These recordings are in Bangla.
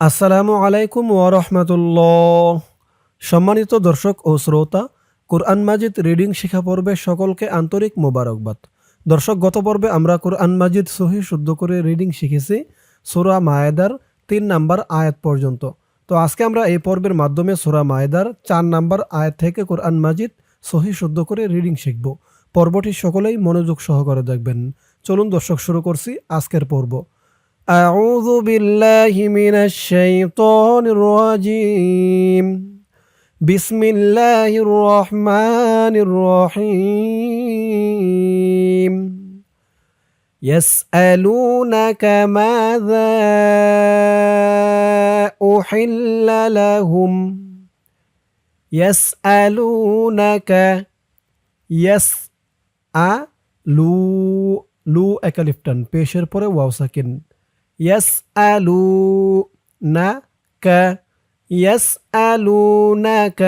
আসসালামু আলাইকুম ওরহমতুল্লাহ সম্মানিত দর্শক ও শ্রোতা, কোরআন মাজিদ রিডিং শিখা পর্বে সকলকে আন্তরিক মোবারকবাদ। দর্শক, গত পর্বে আমরা কোরআন মাজিদ সহি শুদ্ধ করে রিডিং শিখেছি, সোরা মায়েদার তিন নাম্বার আয়াত পর্যন্ত। তো আজকে আমরা এই পর্বের মাধ্যমে সোরা মায়েদার চার নাম্বার আয়াত থেকে কোরআন মাজিদ সহি শুদ্ধ করে রিডিং শিখব। পর্বটি সকলেই মনোযোগ সহকারে দেখবেন। চলুন দর্শক, শুরু করছি আজকের পর্ব। أعوذ بالله من الشيطان الرجيم بسم الله الرحمن الرحيم يسألونك ماذا أحل لهم يسألونك يسألو লু একালিফটান পেশের পরে ওয়াও সাকিন يسألونك يسألونك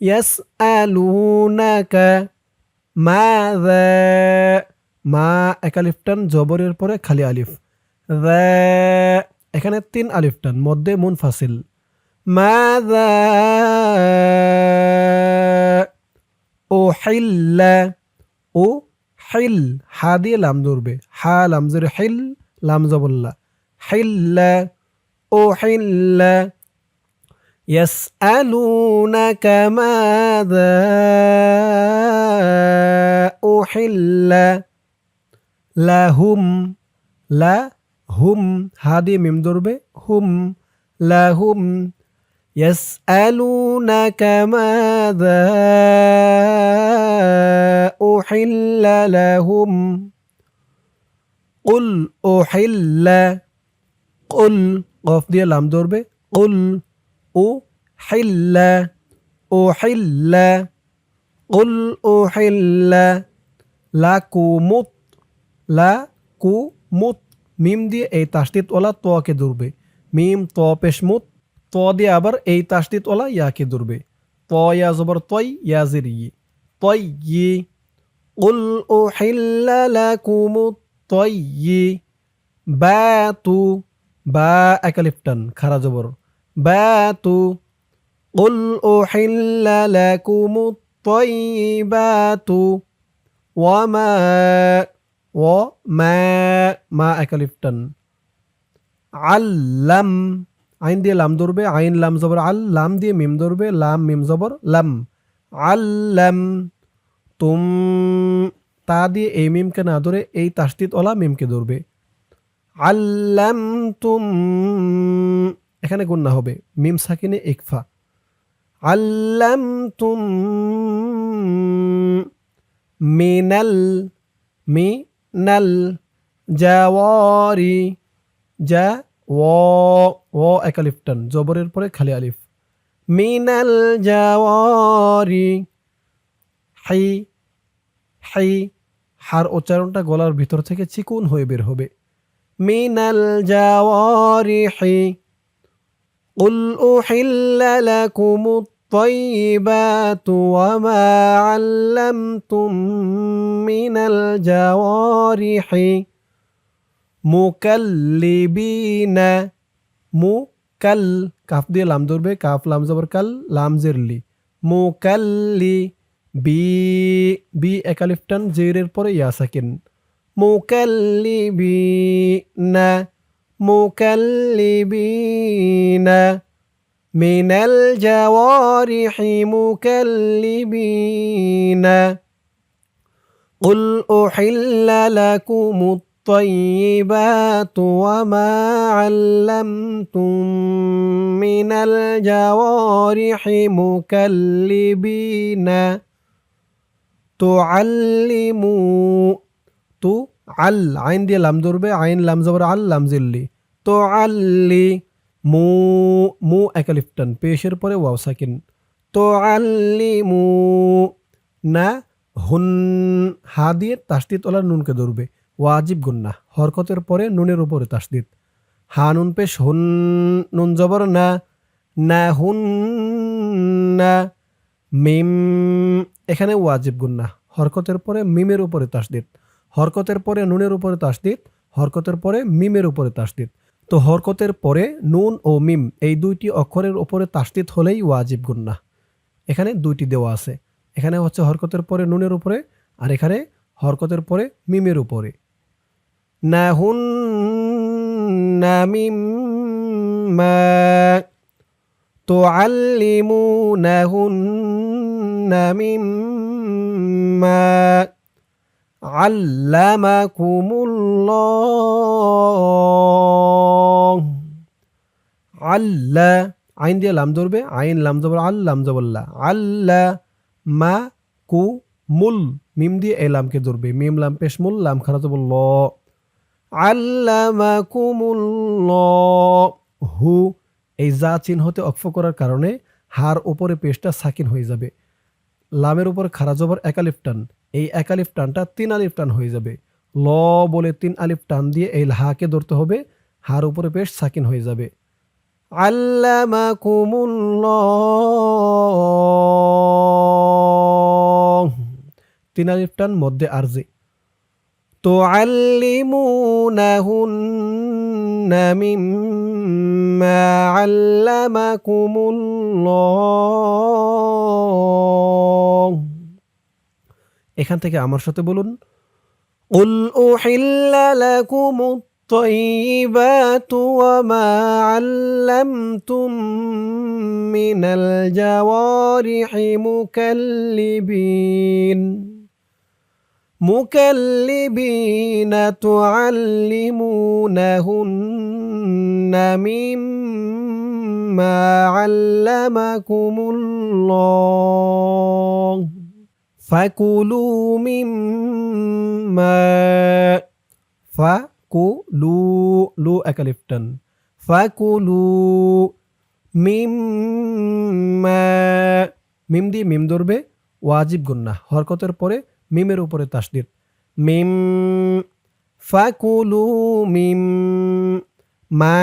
يسألونك ماذا মা একালিফটান জবরের পরে খালি আলিফ দ্য এখানে তিন আলিফটান মধ্যে মুনফাসিল মাযা ও হিল্লা ও হিল হা দিয়ে লাম ধরবে হা লাম জের হিল লাম জবল্লা হিল্লা ও হিল্লা يسألونك ماذا أحل لهم لا هم هذه ميم ضربة هم لهم يسألونك ماذا أحل لهم قل أحل قل قف দিয়ে লাম ধরবে قل أحل أحل قل أحل লাকুমুত লাকুমুত মিম দিয়ে এই তাসদিদ ওলা তোয়াকে ধরবে মিম ত পেশমুত ত দিয়ে আবার এই তাসদিদ ওলা ইয়াকে ধরবে ত ইয়া জবর তয় ইয়া জির ই তয় ই قل أحل لكم الطيب বাতু বা একালিফটান খারা জবর বাতু قل أحل لكم الطيبات وما وما মা একালিফটান আল্লাম আইন দিয়ে লাম ধরবে আইন লাম জবর আল লাম দিয়ে মিম ধরবে লাম মিম জবর লাম আল্লাম তুম তা দিয়ে এই মিমকে না ধরে এই তাস্তিত ওলা মিমকে ধরবে। আল্লাম তুম এখানে গুন্না হবে। মিম সাকিনে ইকফা। আল্লাম তুম মিনাল মিনাল জাওয়ারি যা ও ও একালিফটান জবরের পরে খালি আলিফ। মিনাল জাওয়ারি, হাই হাই হার উচ্চারণটা গলার ভিতর থেকে চিকুন হয়ে বের হবে মিনাল জাওয়ারিহি قل أحل لكم الطيبات وما علمتم من الجوارح মুকাল্লিবিন মুকাল কাফ দিয়ে লাম ধরবে কাফ লাম জবর কাল লাম জেরলি মুকাল্লি বি বি একালিফটান জেরের পরে ইয়া সাকিন মুকাল্লিবিনা মুকাল্লিবিনা من الجوارح مكلبين قل أحل لكم الطيبات وما علمتم من الجوارح مكلبين তো আল্লিমু তু আল, আইন দিয়ে লাম ধরবে, আইন লাম জবর আল, লাম জিল্লি। তো আল্লি মু মু একালিফটন পেশের পরে ওয়াও সাকিন। তো আল্লিমু না হুন, হা দিয়ে তাসদিদ ওলা নুনকে ধরবে। ওয়াজিব গুন্না হরকতের পরে নুনের উপরে তাসদিদ। হা নুন পেশ, হুন, নুন জবর না না হুন, না মিম, এখানে ওয়াজিব গুন্না। হরকতের পরে মিমের উপরে তাসদিদ। হরকতের পরে নুনের উপরে তাসদিদ। হরকতের পরে মিমের উপরে তাসদিদ। তো হরকতের পরে নুন ও মিম এই দুইটি অক্ষরের উপরে তাস্তিত হলেই ওয়াজিব গুন্না। এখানে দুইটি দেওয়া আছে। এখানে হচ্ছে হরকতের পরে নুনের উপরে আর এখানে হরকতের পরে মিমের উপরে। না হুন, না মিম تعلمونهن مما علمكم الله আল্লা আইন দিয়ে লাম ধরবে আইন লাম জবর আল লাম জবল্লা আল্লা মা কু মুল মিম দিয়ে এই লামকে ধরবে মিম লাম পেশ মুল লাম খারা জবর ল আল্লামাকুমুল্লাহ হু এই যা চিহ্নতে অক্ষ করার কারণে হার ওপরে পেশটা সাকিন হয়ে যাবে। লামের উপর খারাজবর একালিফ টান। এই একালিফ টানটা তিন আলিফ টান হয়ে যাবে। ল বলে তিন আলিফ টান দিয়ে এই হাকে ধরতে হবে। হার উপরে পেশ সাকিন হয়ে যাবে। তিন আলিফ টান মধ্যে আর্জে। তো আল্লিমুনাহুন مما علمكم الله এখান থেকে আমার সাথে বলুন قل أحل لكم الطيبات وما علمتم من الجوارح مكلبين مكلبين تعلمونهن مما علمكم الله فكلوا مما فكلوا لو أكلفتن فكلوا মিম্মা মিম দিয়ে মিম ধরবে ওয়াজিব গুন্না হরকতের পরে মিমের উপরে তাসদির মিম, ফাকুলু মিম, মা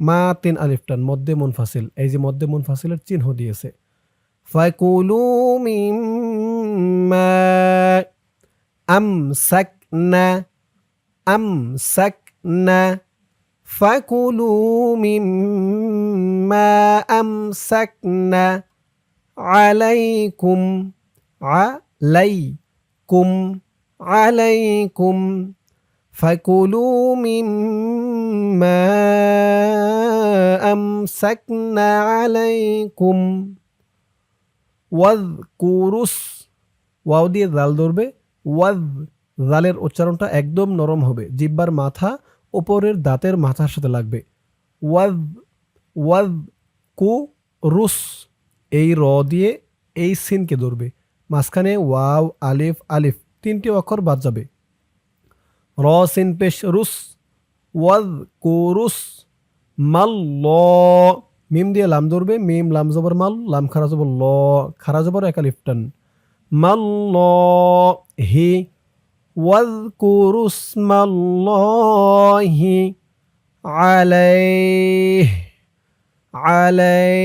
মা তিন আলিফটান মধ্যে মুনফাসিল। এই যে মধ্যে মুনফাসিলের চিহ্ন দিয়েছে। ফাকুলু মিম, মা, আমসাকনা না ফাকুলু মিম্মা না আলাইকুম, আ عليكم عليكم عليكم فكلوا مما أمسكنا عليكم ওয়াজকুরুস ওয়াও দিয়ে জাল ধরবে ওয়াজ জালের উচ্চারণটা একদম নরম হবে জিব্বার মাথা ওপরের দাঁতের মাথার সাথে লাগবে ওয়াজ ওয়াজ কু রুস এই র দিয়ে এই সিনকে ধরবে মাঝখানে ওয়াও, আলিফ আলিফ, তিনটি অক্ষর বাদ যাবে। র সিন পেশ রুস, ওয়াদ কুরুস মাল ল, মিম দিয়ে লাম ধরবে, মিম, লাম জবর মাল, লাম খারা জবর ল, খারা জবর এক আলিফ টান। মাল ল, হি, ওয়াদ কুরুস মাল ল, হি আলাই আলাই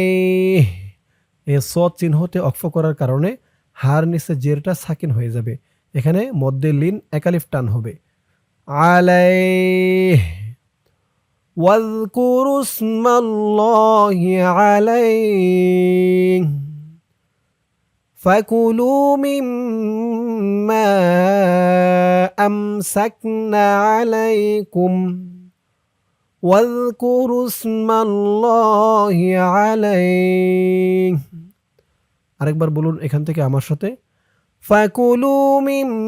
এ সৎ চিহ্নতে অক্ষ করার কারণে হার নিচে জেরটা সাকিন হয়ে যাবে এখানে মধ্যে লিন একালিফ টান হবে আলাইহ واذكروا اسم الله عليه فكلوا مما أمسكنا عليكم واذكروا اسم الله عليه আরেকবার বলুন এখান থেকে আমার সাথে فكلوا مما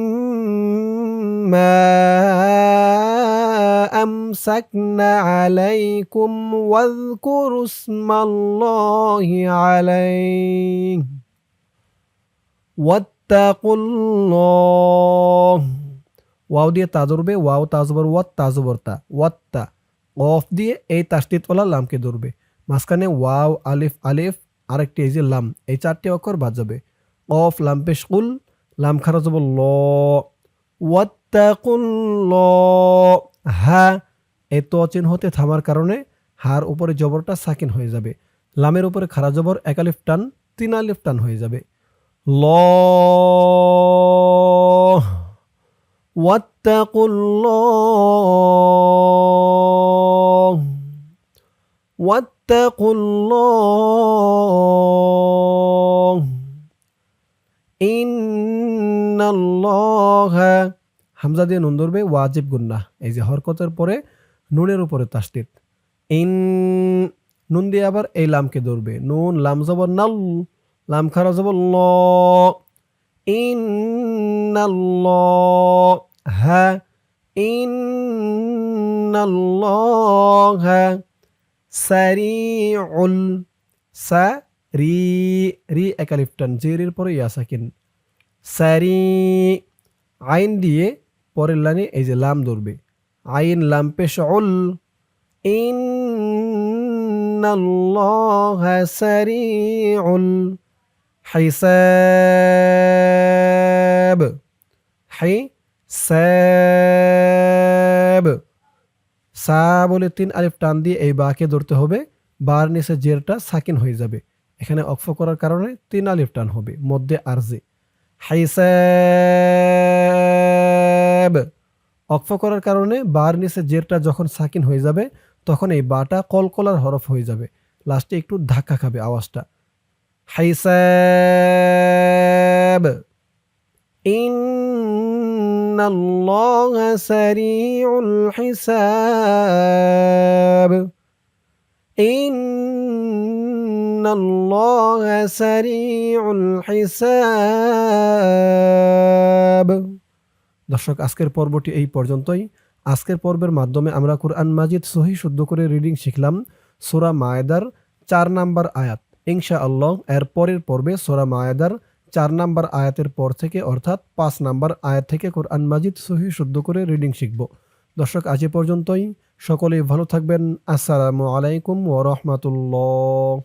أمسكنا عليكم واذكروا اسم الله عليه ওয়াত্তাকুল্লাহ ওয়াও দিয়ে তা ধরবে ওয়াও তাজবর ওয়াত তাজবর তা ওয়াত্তা অফ দিয়ে এই তাস্তিতওয়ালা লামকে ধরবে মাঝখানে ওয়াও আলিফ আলিফ আরেকটি এই যে লাম, এই চারটি অক্ষর বাদ যাবে। অফ লাম পেশকুল লাম খারাজ হব ল। ওয়াত্তাকুল ল। হা এই তো হতে থামার কারণে হার উপরে জবরটা সাকিন হয়ে যাবে। লামের উপরে খারা জবর একালিফ টান তিন আলিফ টান হয়ে যাবে। ল। ওয়াত্তাকুল্ল ওয়াত واتقوا الله إن الله হামজা দিয়ে নুন ধরবে ওয়াজিব গুন্না এই যে হরকতের পরে নুনের উপরে তাসদিদ ইন নুন দিয়ে আবার এই লামকে ধরবে নুন লাম জবর নাল লাম খারা জবর ল ইন্নাল্লাহ হ্যাঁ ইন্নাল্লাহ সারিউল সা রি রি একালিফটান জেরের পরে ইয়া সাকিন। সারি আইন দিয়ে পরের লাইনে এই যে লাম ধরবে। আইন লাম পেশ উল ইন্নাল্লাহ সারিউল হিসাব হিসাব। সা বলে তিন আলিফ টান দিয়ে এই বাকে ধরতে হবে। বার নিচে জেরটা সাকিন হয়ে যাবে। এখানে অক্ফ করার কারণে তিন আলিফ টান হবে, মধ্যে আরজে হাইসাব! অক্ফ করার কারণে বার নিচে জেরটা যখন সাকিন হয়ে যাবে, তখন এই বাটা কলকলার হরফ হয়ে যাবে। লাস্টে একটু ধাক্কা খাবে আওয়াজটা। হাইসাব! إن الله سريع الحساب إن الله سريع الحساب দর্শক আজকের পর্বটি এই পর্যন্তই আজকের পর্বের মাধ্যমে আমরা কোরআন মাজিদ সহি শুদ্ধ করে রিডিং শিখলাম সোরা মায়েদার চার নাম্বার আয়াত ইনশা আল্লাহ এর পরের পর্বে সোরা মায়েদার চার নাম্বার আয়াতের পর থেকে, অর্থাৎ পাঁচ নাম্বার আয়াত থেকে কোরআন মাজিদ সহি শুদ্ধ করে রিডিং শিখব। দর্শক, আজ পর্যন্তই। সকলেই ভালো থাকবেন। আসসালামু আলাইকুম ওরহমতুল্লাহ